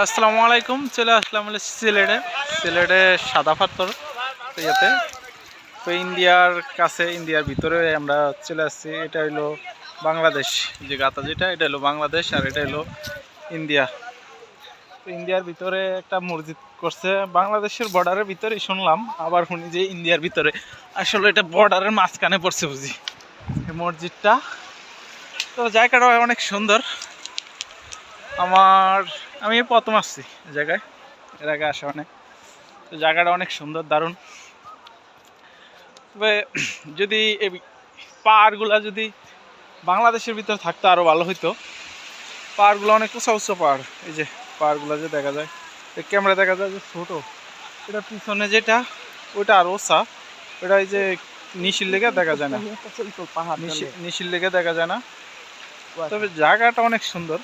আসসালামু আলাইকুম, চলে আসলাম হলো সিলেটে। সিলেটে সাদা পাথর, ইয়েতে। তো ইন্ডিয়ার কাছে, ইন্ডিয়ার ভিতরে আমরা চলে আসছি। এটা হলো বাংলাদেশ, যে গাতা যেটা, এটা হলো বাংলাদেশ আর এটা হলো ইন্ডিয়া। তো ইন্ডিয়ার ভিতরে একটা মসজিদ করছে। বাংলাদেশের বর্ডারের ভিতরে শুনলাম, আবার শুনি যে ইন্ডিয়ার ভিতরে। আসলে এটা বর্ডারের মাঝখানে পড়ছে বুঝি। মসজিদটা। তো জায়গাটা অনেক সুন্দর। আমার আমি প্রথম আসছি জায়গায়। এর আগে আসা অনেক তো জায়গাটা অনেক সুন্দর দারুণ। তবে যদি এই পাহাড়গুলা যদি বাংলাদেশের ভিতরে থাকতো আরও ভালো হইতো। পাহাড়গুলো অনেক উঁচা উঁচু পাহাড় এই যে পাহাড়গুলো যে দেখা যায়। এই ক্যামেরা দেখা যায় যে ছোটো। এটা পিছনে যেটা ওইটা আরও উঁচা। ওটা এই যে নিশির লেগে দেখা যায় না। নিশির লেগে দেখা যায় না। তবে জায়গাটা অনেক সুন্দর।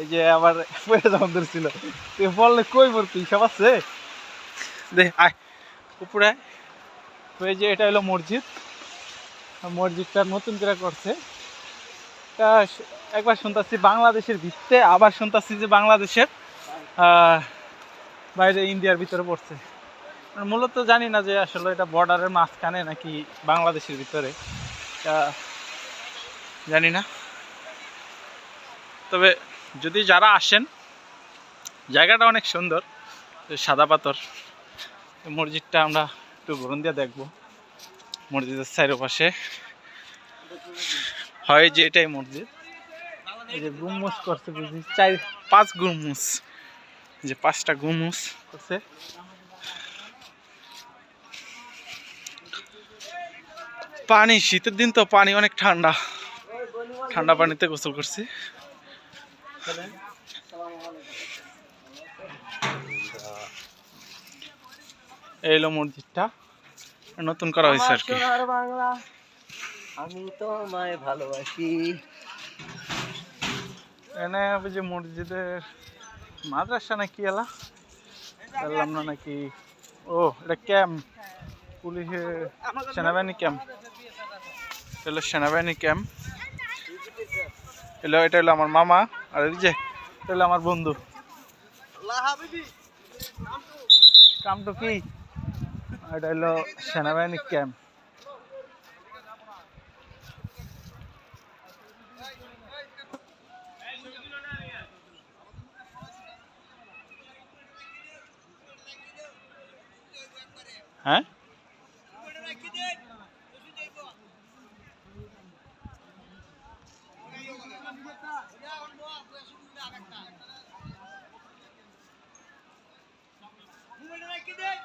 এই যে পরে যখন ধরছিল। তুই বললে কই হিসাব আছে? আয় উপরে। এই যে এটা হলো মসজিদ। মসজিদটা নতুন করে করছে। তা একবার শুনতাছি বাংলাদেশের ভিত্তে আবার শুনতেছি যে বাংলাদেশের বাইরে ইন্ডিয়ার ভিতরে পড়ছে। মানে মূলত জানি না যে আসলে এটা বর্ডারের মাঝখানে নাকি বাংলাদেশের ভিতরে। জানি না। তবে যদি যারা আসেন, জায়গাটা অনেক সুন্দর সাদা পাথর, মসজিদটা আমরা একটু ঘুরন দিয়ে দেখব। মসজিদের চারিপাশে। হয় যে এটাই মসজিদ। এই যে গুমুস করছে, বুঝি? চার, পাঁচ গুমুস যে পাঁচটা গুমুস করছে। পানি, শীতের দিন তো পানি অনেক ঠান্ডা। ঠান্ডা পানিতে গোসল করছি। এই হলো মসজিদটা। নতুন করা হয়েছে আর কি। বাংলা আমি তোমায় ভালোবাসি। এনে ওই যে মসজিদের মাদ্রাসা নাকি এলা? বললাম না নাকি? ও এটা ক্যাম্প। পুলিশের সেনাবাহিনী ক্যাম্প। হলো সেনাবাহিনী ক্যাম্প। এলো এটা হলো আমার মামা। আর এই যে এটা হলো আমার বন্ধু। কামটো কি? এটা হলো সেনাবাহিনী ক্যাম্প। হ্যাঁ?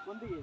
কোন দিকে?